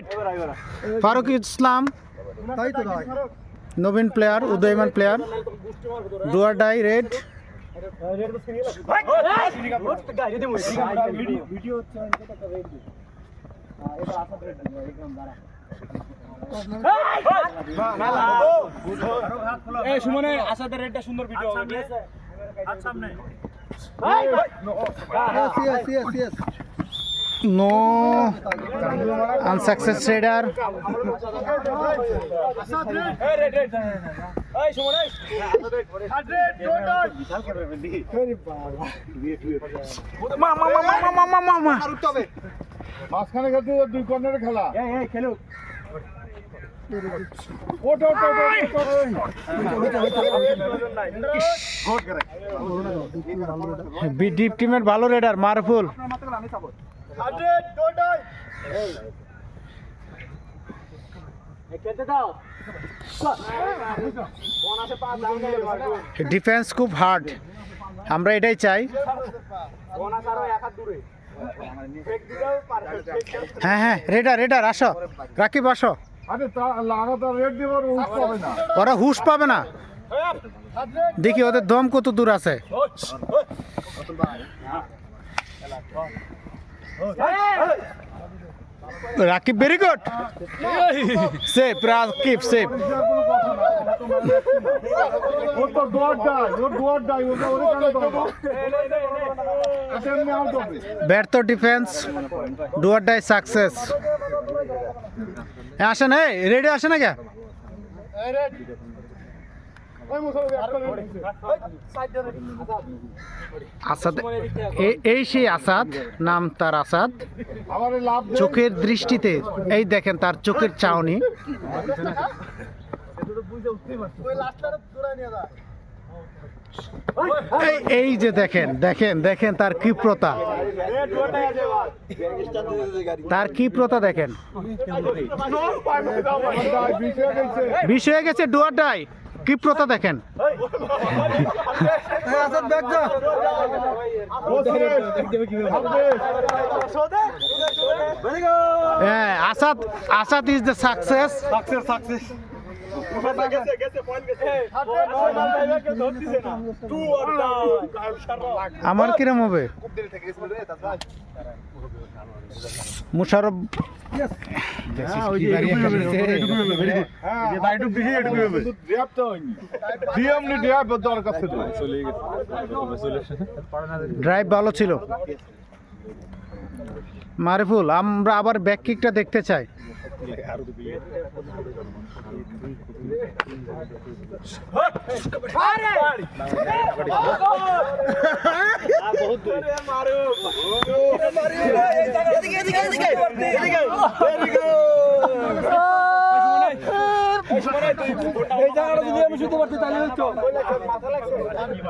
Right Faruk ইসলাম তাই তো ভাই নবীন player উদয়মান player do or die raid. সুমনে আসাদের রেটটা সুন্দর ভিডিও হবে। রেডার এই সুমনে মাঝখানে খেলতে দুই কর্নারে খেলা খেলুক বি ডিপ টিমের ভালো রেডার মারফুল। ডিফেন্স খুব হার্ড আমরা এটাই চাই। হ্যাঁ হ্যাঁ রেডার রেডার আসো। রাকিব আসো। ওরা হুশ পাবে না। দেখি ওদের দম কত দূর আছে Rakib very good safe Rakib safe ওর তো ডোয়ার ডাই ওর ডোয়ার ডাই ওটা ওরে কেন দাও এটা এমনি আউট হবে ব্যর্থ ডিফেন্স ডুয়ার ডাই সাকসেস আসেন এই রেডি আসে না আসাদ এ- এই সেই আসাদ নাম তার আসাদ। চোখের দৃষ্টিতে এই দেখেন তার চোখের চাউনি। এই এই যে দেখেন দেখেন দেখেন তার ক্ষিপ্রতা। তার ক্ষিপ্রতা দেখেন। বিছে গেছে। বিষ ক্ষিপ্রতা দেখেন। আসাদ ব্যাগ যা ওসরে হবে হ্যাঁ Asad Asad is the success success success আমার কিরম হবে? মুশারফ হ্যাঁ ড্রাইভ ভালো ছিল। মারিফুল আমরা আবার ব্যাক কিকটা দেখতে চাই। এই জায়গাটা যদি আমি শুতে পারতে তাহলে হতো